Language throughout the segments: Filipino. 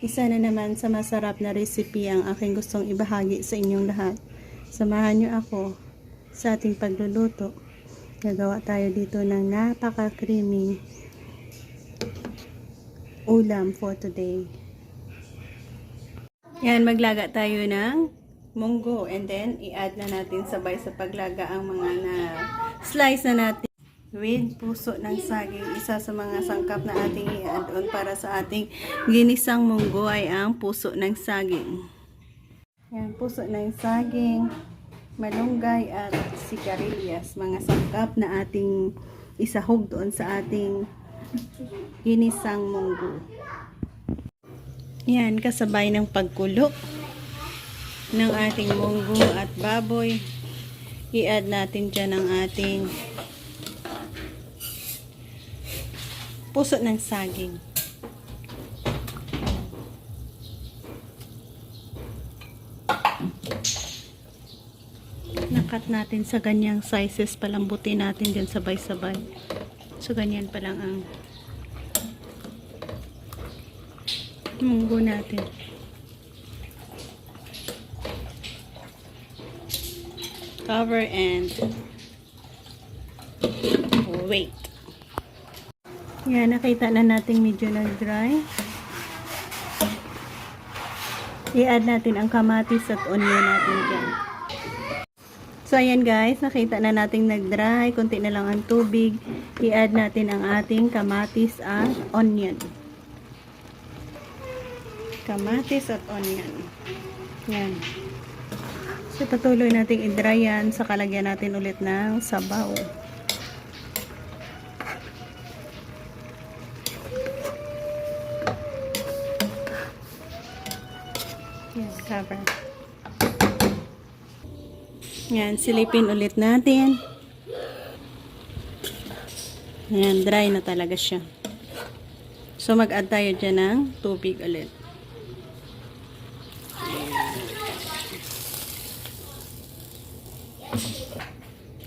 Isa na naman sa masarap na recipe ang aking gustong ibahagi sa inyong lahat. Samahan niyo ako sa ating pagluluto. Gagawa tayo dito ng napaka-creamy ulam for today. Yan, maglaga tayo ng munggo and then i-add na natin sabay sa paglaga ang mga na slice na natin with puso ng saging. Isa sa mga sangkap na ating i-add on para sa ating ginisang munggo ay ang puso ng saging. Yan, puso ng saging, malunggay at sigarilyas. Mga sangkap na ating isahog doon sa ating ginisang munggo. Yan, kasabay ng pagkulo ng ating munggo at baboy. I-add natin dyan ang ating puso ng saging. Nakat natin sa ganyang sizes, palambutin natin dyan sabay-sabay. So, ganyan pa lang ang munggo natin. Cover and wait. Yan, nakita na natin medyo nag-dry. I-add natin ang kamatis at onion natin dyan. So, ayan guys, nakita na natin nag-dry. Kunti na lang ang tubig. I-add natin ang ating kamatis at onion. Kamatis at onion. Yan. So, patuloy natin i-dry yan. Sa kalagyan natin ulit ng sabaw. Cover. Yan, silipin ulit natin. Yan, dry na talaga siya. So, mag-add tayo dyan ng tubig ulit.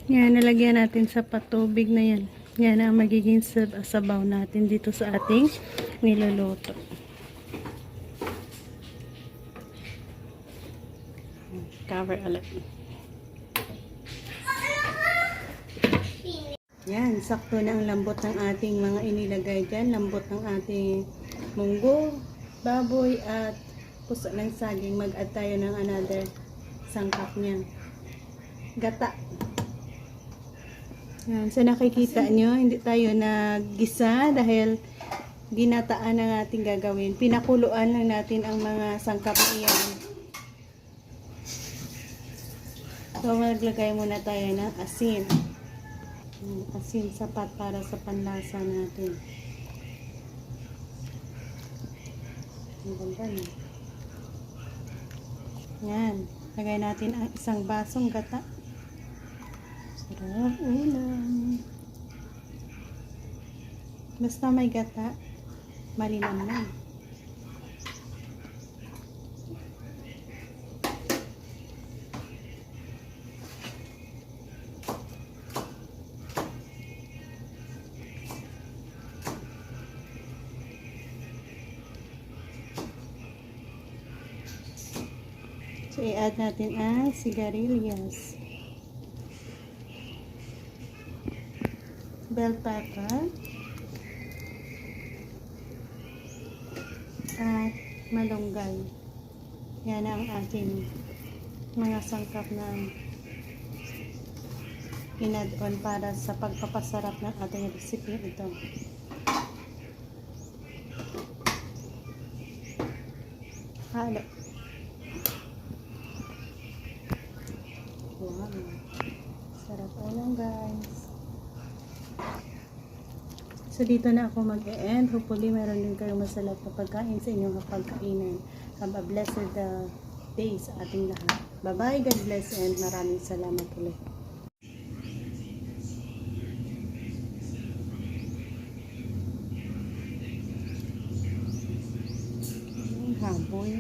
Yan, nalagyan natin sa patubig na yan. Yan ang magiging sab- sabaw natin dito sa ating niluluto. Cover ulit. Yan, sakto na ang lambot ng ating mga inilagay dyan. Lambot ng ating munggo, baboy, at puso ng saging. Mag-add tayo ng another sangkap niya. Gata. Yan, so nakikita nyo, hindi tayo naggisa dahil ginataan ang ating gagawin. Pinakuluan lang natin ang mga sangkap na iyan. So, maglagay muna tayo ng asin. Asin sapat para sa panlasa natin. Ang ganda niya. Yan. Lagay natin ang isang basong gata. Sarap ulam. Basta may gata, malinam na. I-add natin ang sigarilyas. Bell pepper. At malunggay. Yan ang ating mga sangkap na inad-on para sa pagpapasarap ng ating recipe ito. Halo. Ulam guys. So dito na ako mag-e-end. Hopefully meron din kayong masarap na pagkain sa inyong pagkainan. Have a blessed uh, day sa ating lahat. Bye-bye. God bless and maraming salamat ulit. Habol.